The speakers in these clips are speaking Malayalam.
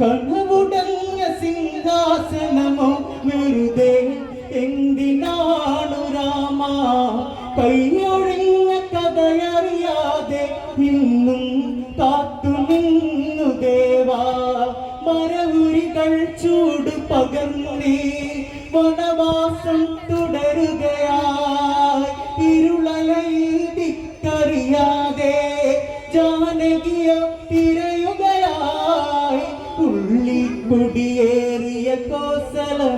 കനവുടഞ്ഞ സിംഹാസനമോ വെറുതെ എന്തിനാണു രാമ? കൈയൊഴിഞ്ഞ കഥയറിയാതെ ഇന്നും കാത്തു നിന്നു ദേവാ. മരവുരികൾ ചൂട് പകർന്നേ വനവാസം തുടരുകയാ.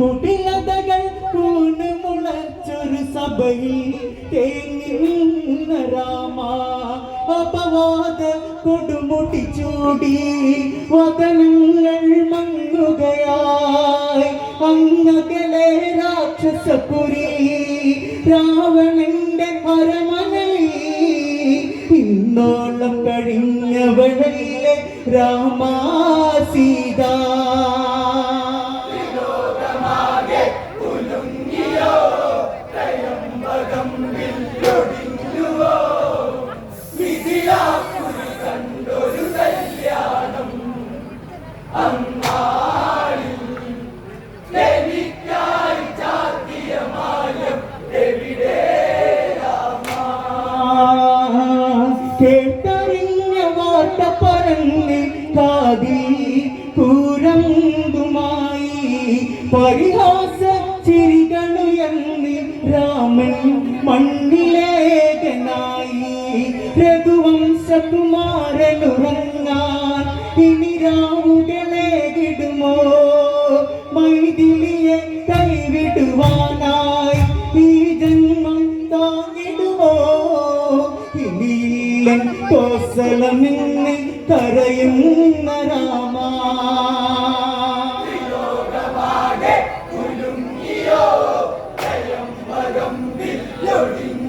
കുടിലതകൾ കൂണ് മുളച്ചൊരു സഭയിൽ തേങ്ങി നിന്ന രാമ. അപവാദ കൊടുമുടി ചൂടി വതനങ്ങൾ മങ്ങുകയായി. അങ്ങകലെ രാക്ഷസപുരി രാവണന്റെ പരമനയിൽ ഇന്നോളം കഴിഞ്ഞവളല്ലേ രാമാ സീത കേട്ടറിഞ്ഞ വാർത്ത പറന്ന് കാതി കൂരമ്പുമായി പരിഹാസ ചിരികളുയർന്ന് രാമൻ മണ്ണിലേകനായി. രഘുവംശകുമാരനുറങ്ങാൻ ഇനി രാവുകളേകിടുമോ മൈതിലിയെ ജീവൻ കോസലമിന്ന് കരയുന്ന രാമ. ൊഴുങ്ങി